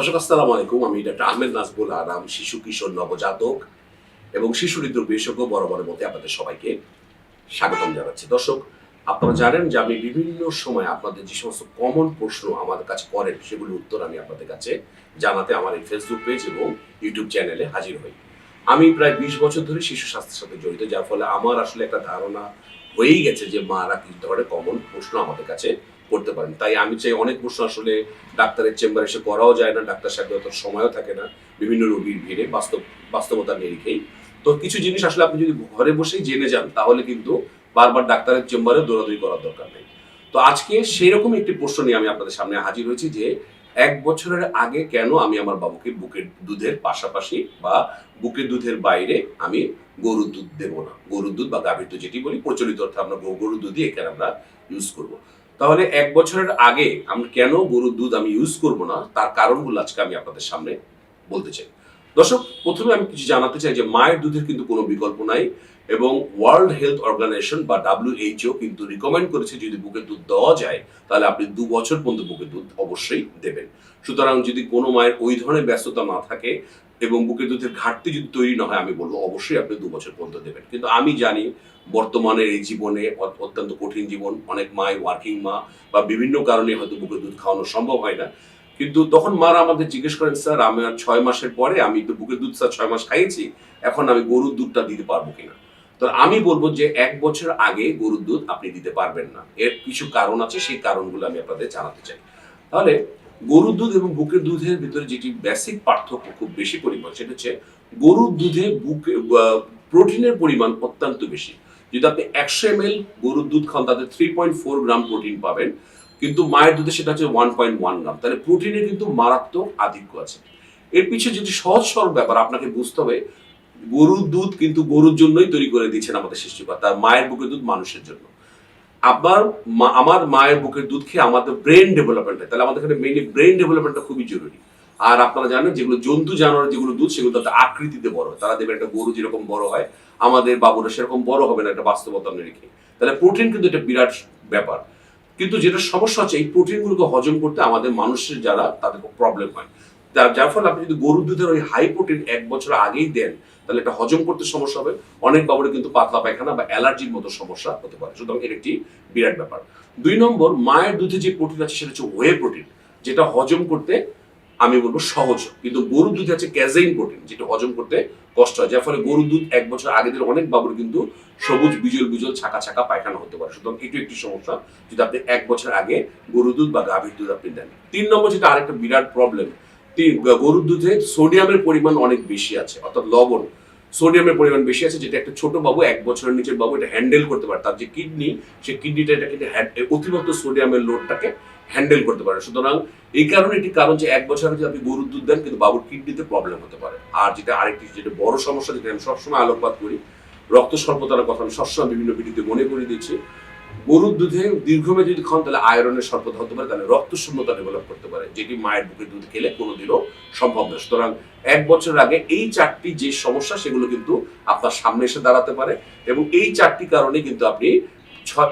দর্শক, আসসালামু আলাইকুম। আমি ডাক্তার আহমেদ নাজবুল আরাম, শিশু, কিশোর, নবজাতক এবং শিশু হৃদরোগ বিশেষজ্ঞ বরাবরের মধ্যে আপনাদের সবাইকে স্বাগতম জানাচ্ছি। দর্শক, আপনারা জানেন যে আমি বিভিন্ন সময় আপনাদের যে সমস্ত কমন প্রশ্ন আমাদের কাছে করেন, সেগুলোর উত্তর আমি আপনাদের কাছে জানাতে আমার এই ফেসবুক পেজ এবং ইউটিউব চ্যানেলে হাজির হই। আমি প্রায় বিশ বছর ধরে শিশু স্বাস্থ্যের সাথে জড়িত, যার ফলে আমার আসলে একটা ধারণা হয়েই গেছে যে মারা কি ধরনের কমন প্রশ্ন আমাদের কাছে করতে পারেন। তাই আমি চাই অনেক প্রশ্ন আসলে ডাক্তারের চেম্বারে এসে করাও যায় না, ডাক্তার সাহেব অত সময়ও থাকে না, বিভিন্ন রোগীর ভিড়ে বাস্তব বাস্তবতার নিরিখেই তো কিছু জিনিস আসলে আপনি যদি ঘরে বসেই জেনে যান, তাহলে কিন্তু বারবার ডাক্তারের চেম্বারে দৌড়াদৌড়ি করার দরকার নেই। তো আজকে সেরকম একটি প্রশ্ন নিয়ে আমি আপনাদের সামনে হাজির হয়েছি যে, এক বছরের আগে কেন আমি আমার বাবুকে বুকের দুধের পাশাপাশি বা বুকের দুধের বাইরে আমি গরুর দুধ দেবো না? গরুর দুধ বা গাভীর দুধ যেটি বলি, প্রচলিত অর্থে আমরা গরুর দুধই এখানে আমরা ইউজ করব। তাহলে এক বছরের আগে আমি কেন গরুর দুধ আমি ইউজ করব না? তার কারণগুলো আজকে আমি আপনাদের সামনে বলতে চাই। দর্শক, প্রথমে আমি কিছু জানাতে চাই যে মায়ের দুধের কিন্তু কোনো বিকল্প নাই এবং ওয়ার্ল্ড হেলথ অর্গানাইজেশন বা ডাব্লিউএইচও কিন্তু রিকমেন্ড করেছে যদি বুকের দুধ দেওয়া যায়, তাহলে আপনি দু বছর পর্যন্ত বুকের দুধ অবশ্যই দেবেন। সুতরাং যদি কোনো মায়ের ওই ধরনের ব্যস্ততা না থাকে এবং বুকের দুধের ঘাটতি যদি তৈরি না হয়, আমি বলব অবশ্যই আপনি দু বছর পর্যন্ত দেবেন। কিন্তু আমি জানি বর্তমানের এই জীবনে অত্যন্ত কঠিন জীবন। অনেক মাই ওয়ার্কিং মা বা বিভিন্ন কারণে হয়তো বুকের দুধ খাওয়ানো সম্ভব হয় না। কিন্তু তখন মারা আমাদের জিজ্ঞেস করেন, স্যার, আমি আর ছয় মাসের পরে আমি তো বুকের দুধ স্যার ছয় মাস খাইয়েছি, এখন আমি গরুর দুধটা দিতে পারব কিনা? তো আমি বলব যে এক বছর আগে গরুর দুধ আপনি দিতে পারবেন না। এর কিছু কারণ আছে, সেই কারণগুলো আমি আপনাদের জানাতে চাই। তাহলে গরুর দুধ এবং বুকের দুধের ভিতরে যেটি বেসিক পার্থক্য খুব বেশি পরিমাণ, সেটা হচ্ছে গরুর দুধে বুকে প্রোটিনের পরিমাণ অত্যন্ত বেশি। যদি আপনি একশো এম এল গরুর দুধ খান, তাতে three point four gram protein পাবেন। কিন্তু মায়ের দুধে সেটা হচ্ছে ওয়ান পয়েন্ট ওয়ান গ্রাম তাহলে প্রোটিনের কিন্তু মারাত্মক আধিক্য আছে। এর পিছিয়ে যদি সহজ সরল ব্যাপার, আপনাকে বুঝতে হবে, গরুর দুধ কিন্তু গরুর জন্যই তৈরি করে দিচ্ছেন আমাদের সৃষ্টিকর্তা আর মায়ের বুকের দুধ মানুষের জন্য। মা- আমার মায়ের বুকের দুধ খেয়ে আমাদের ব্রেন ডেভেলপমেন্ট হয়। তাহলে আমাদের এখানে মেইনলি ব্রেন ডেভেলপমেন্টটা খুবই জরুরি। আর আপনারা জানেন, যেগুলো জন্তু, জানোয়ার যেগুলো দুধ, সেগুলো তাদের আকৃতিতে বড় হয়। তারা দেবেন একটা গরু যেরকম বড় হয়, আমাদের বাবুরা সেরকম বড় হবে না, একটা বাস্তবতা রেখে। তাহলে প্রোটিন কিন্তু একটা বিরাট ব্যাপার। কিন্তু যেটা সমস্যা হচ্ছে, এই প্রোটিনগুলোকে হজম করতে আমাদের মানুষের যারা, তাদের প্রবলেম হয়। যার ফলে আপনি যদি গরুর দুধের ওই হাই প্রোটিন এক বছর আগেই দেন, তাহলে এটা হজম করতে সমস্যা হবে। অনেক বাবুরে কিন্তু পাতলা পায়খানা বা অ্যালার্জির মতো সমস্যা হতে পারে। সুতরাং এর একটি বিরাট ব্যাপার। দুই নম্বর, মায়ের দুধে যে প্রোটিন আছে সেটা হচ্ছে ওয়ে প্রোটিন যেটা হজম করতে আমি বলব সহজ। কিন্তু গরুর দুধে আছে ক্যাজেইন প্রোটিন যেটা হজম করতে কষ্ট হয়। যার ফলে গরুর দুধ এক বছর আগে দিলে অনেক বাবুর কিন্তু সবুজ, বিজল বিজল, ছাকা ছাকা পায়খানা হতে পারে। সুতরাং এটি একটি সমস্যা, যদি আপনি এক বছর আগে গরুর দুধ বা গাভীর দুধ আপনি দেন। তিন নম্বর, যেটা আরেকটা বিরাট প্রবলেম গরুর দুধে সোডিয়ামের পরিমাণ অনেক বেশি আছে, অর্থাৎ লবণ সোডিয়ামের পরিমাণ বেশি আছে, যেটা একটা ছোট বাবু, এক বছরের নিচের বাবু এটা হ্যান্ডেল করতে পারে, তার যে কিডনি সেই কিডনিটা এটা কিন্তু অতিরিক্ত সোডিয়ামের লোডটাকে হ্যান্ডেল করতে পারে। সুতরাং এই কারণে এটি কারণ যে এক বছর আগে আপনি গরুর দুধ দেন, কিন্তু বাবুর কিডনিতে প্রবলেম হতে পারে। আর যেটা আরেকটি, যেটা বড় সমস্যা যেটা আমি সবসময় আলোকপাত করি, রক্ত স্বল্পতার কথা আমি সবসময় বিভিন্ন ভিডিওতে মনে করে দিচ্ছি গরুর দুধে দীর্ঘমেয়াদী যদি খান, তাহলে আয়রনের স্বল্পতা হতে পারে, তাহলে রক্ত শূন্যতা ডেভেলপ করতে পারে, যেটি মায়ের বুকের দুধ খেলে কোনোদিনও সম্ভব নয়। সুতরাং এক বছর আগে এই চারটি যে সমস্যা, সেগুলো কিন্তু আপনার সামনে এসে দাঁড়াতে পারে এবং এই চারটি কারণে কিন্তু আপনি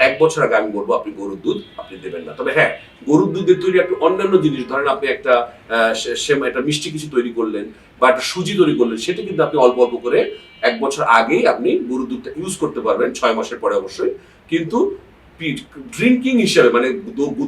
এক বছর আগে আমি বলব, আপনি গরুর দুধ আপনি দেবেন না। তবে হ্যাঁ গরুর দুধের তৈরি আপনি অন্যান্য জিনিস, ধরেন আপনি একটা একটা মিষ্টি কিছু তৈরি করলেন বা একটা সুজি তৈরি করলেন, সেটা কিন্তু আপনি অল্প অল্প করে এক বছর আগেই আপনি গরুর দুধটা ইউজ করতে পারবেন, ছয় মাসের পরে অবশ্যই। কিন্তু ড্রিঙ্কিং হিসাবে মানে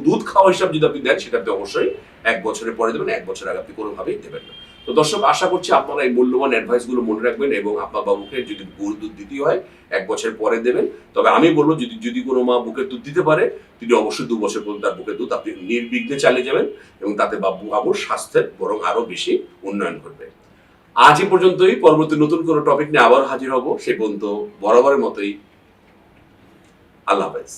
দুধ খাওয়া হিসাবে যদি আপনি দেন, সেটা আপনি অবশ্যই এক বছরের পরে দেবেন, এক বছর আগে আপনি কোনোভাবেই দেবেন না। তো দর্শক, আশা করছি আপনারা এই মূল্যবান অ্যাডভাইসগুলো মনে রাখবেন এবং আপনার বাবুকে যদি গরুর দুধ দিতে হয়, এক বছর পরে দেবেন। তবে আমি বলব, যদি যদি কোনো মা বুকের দুধ দিতে পারে, তিনি অবশ্যই দু বছর পর্যন্ত তার বুকের দুধ আপনি নির্বিঘ্নে চালিয়ে যাবেন এবং তাতে বাবু বাবুর স্বাস্থ্যের বরং আরও বেশি উন্নয়ন ঘটবে। আজ এ পর্যন্তই। পরবর্তী নতুন কোনো টপিক নিয়ে আবার হাজির হব। সে পর্যন্ত বরাবরের মতোই। আল্লাহ হাফেজ।